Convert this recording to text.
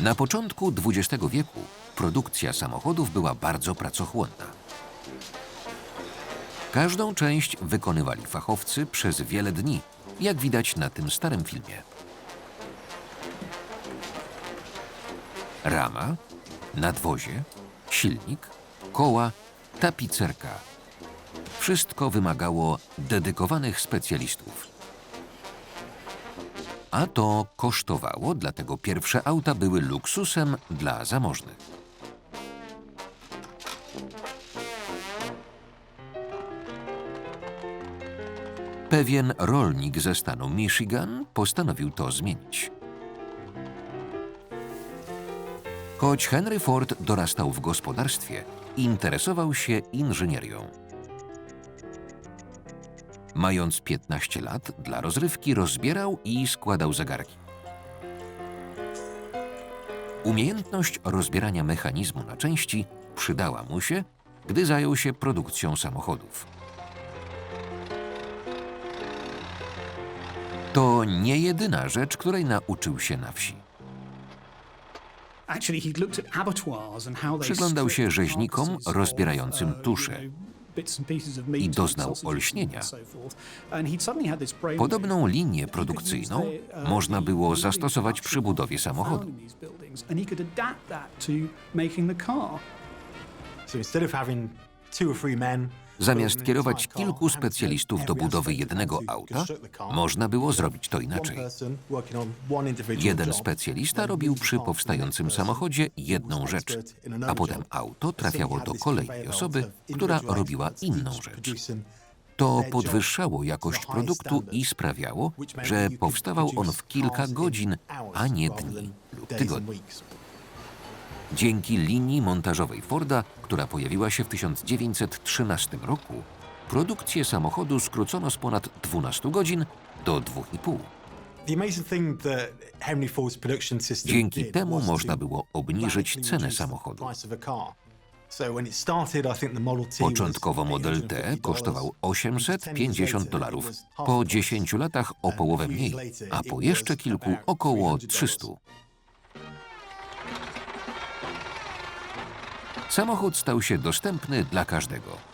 Na początku XX wieku produkcja samochodów była bardzo pracochłonna. Każdą część wykonywali fachowcy przez wiele dni, jak widać na tym starym filmie. Rama, nadwozie, silnik, koła, tapicerka. Wszystko wymagało dedykowanych specjalistów. A to kosztowało, dlatego pierwsze auta były luksusem dla zamożnych. Pewien rolnik ze stanu Michigan postanowił to zmienić. Choć Henry Ford dorastał w gospodarstwie, interesował się inżynierią. Mając 15 lat, dla rozrywki rozbierał i składał zegarki. Umiejętność rozbierania mechanizmu na części przydała mu się, gdy zajął się produkcją samochodów. To nie jedyna rzecz, której nauczył się na wsi. Przyglądał się rzeźnikom rozbierającym tusze i doznał olśnienia. Podobną linię produkcyjną można było zastosować przy budowie samochodu. Zamiast kierować kilku specjalistów do budowy jednego auta, można było zrobić to inaczej. Jeden specjalista robił przy powstającym samochodzie jedną rzecz, a potem auto trafiało do kolejnej osoby, która robiła inną rzecz. To podwyższało jakość produktu i sprawiało, że powstawał on w kilka godzin, a nie dni lub tygodni. Dzięki linii montażowej Forda, która pojawiła się w 1913 roku, produkcję samochodu skrócono z ponad 12 godzin do 2,5. Dzięki temu można było obniżyć cenę samochodu. Początkowo model T kosztował 850 dolarów, po 10 latach o połowę mniej, a po jeszcze kilku około 300. Samochód stał się dostępny dla każdego.